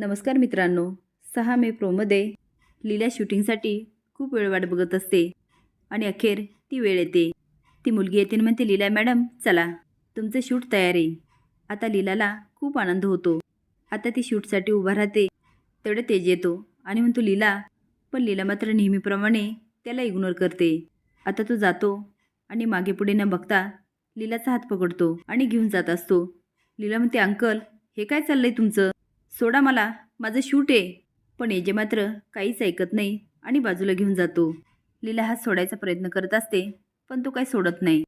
नमस्कार मित्रांनो. सहा मे प्रोमध्ये लीला शूटिंगसाठी खूप वेळ वाट बघत असते. आणि अखेर ती वेळ येते. ती मुलगी येते म्हणते लीला मॅडम चला. तुमचं शूट तयार आहे. आता लीलाला खूप आनंद होतो. आता ती शूटसाठी उभा राहते. तेवढे तेज येतो. आणि म्हणतो लीला पण लीला मात्र नेहमीप्रमाणे त्याला इग्नोर करते. आता तो जातो आणि मागे पुढे न बघता लीलाचा हात पकडतो आणि घेऊन जात असतो. लीला म्हणते अंकल हे काय चाललंय तुमचं? सोडा मला माझं शूट आहे. पण एजे मात्र काहीच ऐकत नाही आणि बाजूला घेऊन जातो. लीला हात सोडायचा प्रयत्न करत असते पण तो काही सोडत नाही.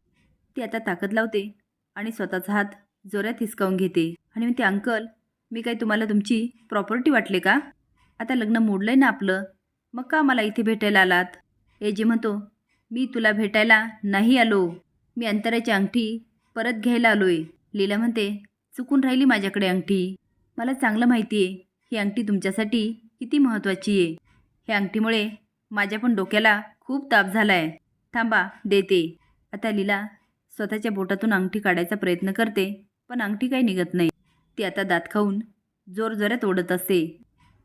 ती आता ताकद लावते आणि स्वतःचा हात जोरात हिसकावून घेते. आणि म्हणते अंकल मी काय तुम्हाला तुमची प्रॉपर्टी वाटले का? आता लग्न मोडलंय ना आपलं मग का मला इथे भेटायला आलात एजे म्हणतो मी तुला भेटायला नाही आलो. मी अंतराची अंगठी परत घ्यायला आलोय. लीला म्हणते चुकून राहिली माझ्याकडे अंगठी. मला चांगलं माहिती आहे ही अंगठी तुमच्यासाठी किती महत्त्वाची आहे. ह्या अंगठीमुळे माझ्या पण डोक्याला खूप ताप झाला आहे थांबा देते. आता लीला स्वतःच्या बोटातून अंगठी काढायचा प्रयत्न करते पण अंगठी काही निघत नाही. ती आता दात खाऊन जोर जोरात ओढत असते.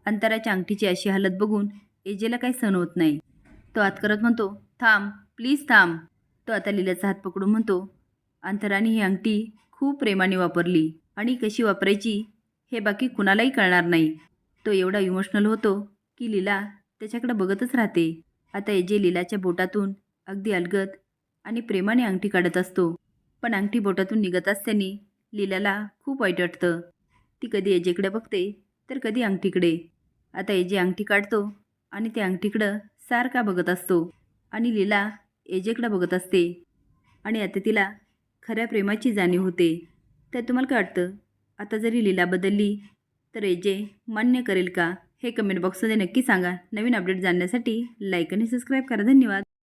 अंतराच्या अंगठीची अशी हालत बघून एजेला काही सण होत नाही. तो हात करत म्हणतो थांब प्लीज थांब. तो आता लीलाचा हात पकडून म्हणतो अंतराने ही अंगठी खूप प्रेमाने वापरली आणि कशी वापरायची हे बाकी कुणालाही कळणार नाही. तो एवढा इमोशनल होतो की लीला त्याच्याकडे बघतच राहते. आता एजे लीलाच्या बोटातून अगदी अलगद आणि प्रेमाने अंगठी काढत असतो. पण अंगठी बोटातून निघत असताना लीलाला खूप वाईट वाटतं. ती कधी एजेकडे बघते तर कधी अंगठीकडे. आता एजे अंगठी काढतो आणि त्या अंगठीकडं सारखा बघत असतो आणि लीला एजेकडं बघत असते आणि आता तिला खऱ्या प्रेमाची जाणीव होते. तर तुम्हाला काय वाटतं? आता जरी लीला बदलली तर एजे मान्य करेल का हे कमेंट बॉक्समध्ये नक्की सांगा. नवीन अपडेट जाणण्यासाठी लाईक आणि सबस्क्राईब करा. धन्यवाद.